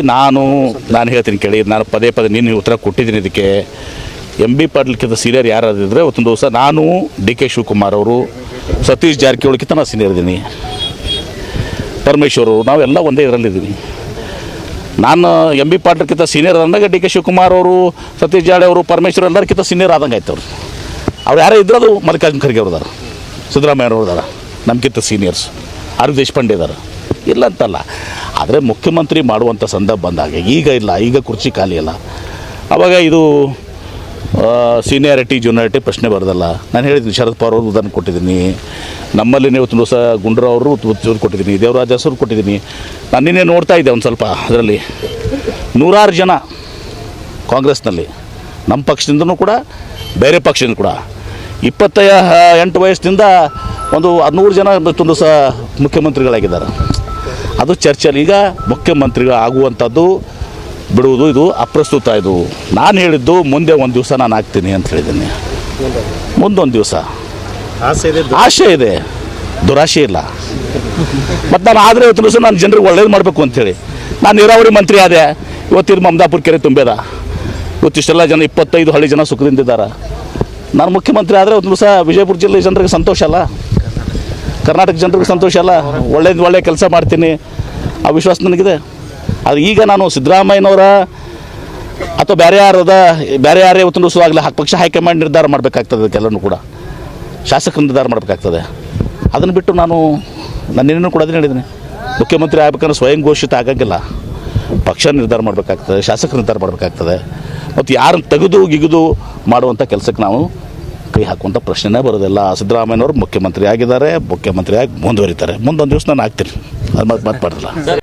ನಾನು ನಾನು ಹೇಳ್ತೀನಿ ಕೇಳಿ, ನಾನು ಪದೇ ಪದೇ ನಿನ್ನೆ ಉತ್ತರ ಕೊಟ್ಟಿದ್ದೀನಿ ಇದಕ್ಕೆ. ಎಂ ಬಿ ಪಾಟೀಲ್ಕಿಂತ ಸೀನಿಯರ್ ಯಾರಾದಿದ್ರೆ ಒಂದು ದಿವಸ ನಾನು ಡಿ ಕೆ ಶಿವಕುಮಾರ್ ಅವರು, ಸತೀಶ್ ಜಾರಕಿಹೊಳಿಗಿಂತ ನಾನು ಸೀನಿಯರ್ ಇದ್ದೀನಿ. ಅವರು, ನಾವೆಲ್ಲ ಒಂದೇ ಇದರಲ್ಲಿದ್ದೀವಿ ನಾನು ಎಂ ಬಿ ಪಾಟೀಲ್ಕಿಂತ ಸೀನಿಯರ್ ಅಂದಾಗ ಡಿ ಕೆ ಶಿವಕುಮಾರ್ ಅವರು, ಸತೀಶ್ ಜಾಡೆ ಅವರು, ಪರಮೇಶ್ವರ್ ಎಲ್ಲರಿಗಿಂತ ಸೀನಿಯರ್ ಆದಂಗೆ ಆಯ್ತು ಅವರು. ಅವ್ರು ಯಾರೇ ಇದ್ರೆ ಅದು ಮಲ್ಲಿಕಾರ್ಜುನ ಖರ್ಗೆ ಅವ್ರದಾರ ಸಿದ್ದರಾಮಯ್ಯ ನಮಗಿಂತ ನಮ್ಗಿಂತ ಸೀನಿಯರ್ಸ್ ಆರ್ ದೇಶಪಾಂಡೆ ಇದ್ದಾರೆ ಇಲ್ಲ ಅಂತಲ್ಲ. ಆದರೆ ಮುಖ್ಯಮಂತ್ರಿ ಮಾಡುವಂಥ ಸಂದರ್ಭ ಬಂದಾಗ. ಈಗ ಇಲ್ಲ, ಈಗ ಕುರ್ಚಿ ಖಾಲಿ ಅಲ್ಲ. ಆವಾಗ ಇದು ಸೀನಿಯಾರಿಟಿ ಜೂನಿಯಾರಿಟಿ ಪ್ರಶ್ನೆ ಬರೋದಲ್ಲ. ನಾನು ಹೇಳಿದ್ದೀನಿ ಶರದ್ ಪವಾರ್ ಅವರು ಉದಾಹರಣೆ ಕೊಟ್ಟಿದ್ದೀನಿ. ನಮ್ಮಲ್ಲಿ ಇವತ್ತು ಸಹ ಗುಂಡ್ರಾವ್ ಅವರು ಉತ್ತರ ಕೊಟ್ಟಿದ್ದೀನಿ, ದೇವರಾಜ ಹೆಸರು ಕೊಟ್ಟಿದ್ದೀನಿ. ನಾನು ನಿನ್ನೆ ನೋಡ್ತಾ ಇದ್ದೆ ಒಂದು ಸ್ವಲ್ಪ ಅದರಲ್ಲಿ. ನೂರಾರು ಜನ ಕಾಂಗ್ರೆಸ್ನಲ್ಲಿ. ನಮ್ಮ ಪಕ್ಷದಿಂದನೂ ಕೂಡ, ಬೇರೆ ಪಕ್ಷದಿಂದ ಕೂಡ. ಇಪ್ಪತ್ತ ಎಂಟು ವಯಸ್ಸಿನಿಂದ ಒಂದು ಹದಿನೂರು ಜನ ತುಂಬ ಸಹ ಮುಖ್ಯಮಂತ್ರಿಗಳಾಗಿದ್ದಾರೆ. ಅದು ಚರ್ಚೆಯಲ್ಲಿ ಈಗ ಮುಖ್ಯಮಂತ್ರಿಗಳು ಆಗುವಂಥದ್ದು ಬಿಡುವುದು ಇದು ಅಪ್ರಸ್ತುತ ಇದು. ನಾನು ಹೇಳಿದ್ದು ಮುಂದೆ ಒಂದು ದಿವಸ ನಾನು ಆಗ್ತೀನಿ ಅಂತ ಹೇಳಿದ್ದೀನಿ. ಮುಂದೊಂದು ದಿವಸ. ಆಸೆ ಇದೆ ಆಶೆ ಇದೆ. ದುರಾಶೆ ಇಲ್ಲ. ಮತ್ತು ನಾನು ಆದರೆ ಇವತ್ತು ದಿವಸ ನಾನು ಜನರಿಗೆ ಒಳ್ಳೇದು ಮಾಡಬೇಕು ಅಂಥೇಳಿ ನಾನು ನೀರಾವರಿ ಮಂತ್ರಿ ಆದೆ. ಇವತ್ತಿನ ಮಮದಾಪುರ ಕೆರೆ ತುಂಬ್ಯದ ಇವತ್ತಿಷ್ಟೆಲ್ಲ ಜನ ಇಪ್ಪತ್ತೈದು ಹಳ್ಳಿ ಜನ ಸುಖದಿಂದಿದ್ದಾರೆ ನಾನು ಮುಖ್ಯಮಂತ್ರಿ ಆದರೆ ಒಂದು ದಿವಸ ವಿಜಯಪುರ ಜಿಲ್ಲೆ ಜನರಿಗೆ ಸಂತೋಷ ಅಲ್ಲ. ಕರ್ನಾಟಕ ಜನರಿಗೆ ಸಂತೋಷ ಅಲ್ಲ. ಒಳ್ಳೆಯದು ಒಳ್ಳೆಯ ಕೆಲಸ ಮಾಡ್ತೀನಿ. ಆ ವಿಶ್ವಾಸ ನನಗಿದೆ. ಅದು ಈಗ ನಾನು ಸಿದ್ದರಾಮಯ್ಯನವರ ಅಥವಾ ಬೇರೆ ಯಾರದ ಬೇರೆ ಯಾರೇ ಇವತ್ತು ಆಗಲಿ ಪಕ್ಷ ಹೈಕಮಾಂಡ್ ನಿರ್ಧಾರ ಮಾಡಬೇಕಾಗ್ತದೆ ಅದಕ್ಕೆಲ್ಲನೂ ಕೂಡ. ಶಾಸಕರು ನಿರ್ಧಾರ ಮಾಡಬೇಕಾಗ್ತದೆ. ಅದನ್ನು ಬಿಟ್ಟು ನಾನು ನಾನು ನಿನ್ನೆ ಕೂಡ ಅದನ್ನು ಹೇಳಿದ್ದೀನಿ. ಮುಖ್ಯಮಂತ್ರಿ ಆಗ್ಬೇಕಂದ್ರೆ ಸ್ವಯಂ ಘೋಷಿತ ಆಗೋಂಗಿಲ್ಲ. ಪಕ್ಷ ನಿರ್ಧಾರ ಮಾಡಬೇಕಾಗ್ತದೆ, ಶಾಸಕರು ನಿರ್ಧಾರ ಮಾಡಬೇಕಾಗ್ತದೆ. ಮತ್ತು ಯಾರನ್ನು ತೆಗೆದು ಗಿಗಿದು ಮಾಡುವಂಥ ಕೆಲಸಕ್ಕೆ ನಾವು ಕೈ ಹಾಕುವಂಥ ಪ್ರಶ್ನೆನೇ ಬರೋದಿಲ್ಲ. ಸಿದ್ದರಾಮಯ್ಯನವರು ಮುಖ್ಯಮಂತ್ರಿ ಆಗಿದ್ದಾರೆ ಮುಖ್ಯಮಂತ್ರಿಯಾಗಿ ಮುಂದುವರಿತಾರೆ. ಮುಂದೊಂದು ದಿವಸ ನಾನು ಆಗ್ತೀನಿ. ಅದು ಮತ್ತೆ ಮಾತಾಡಲ್ಲ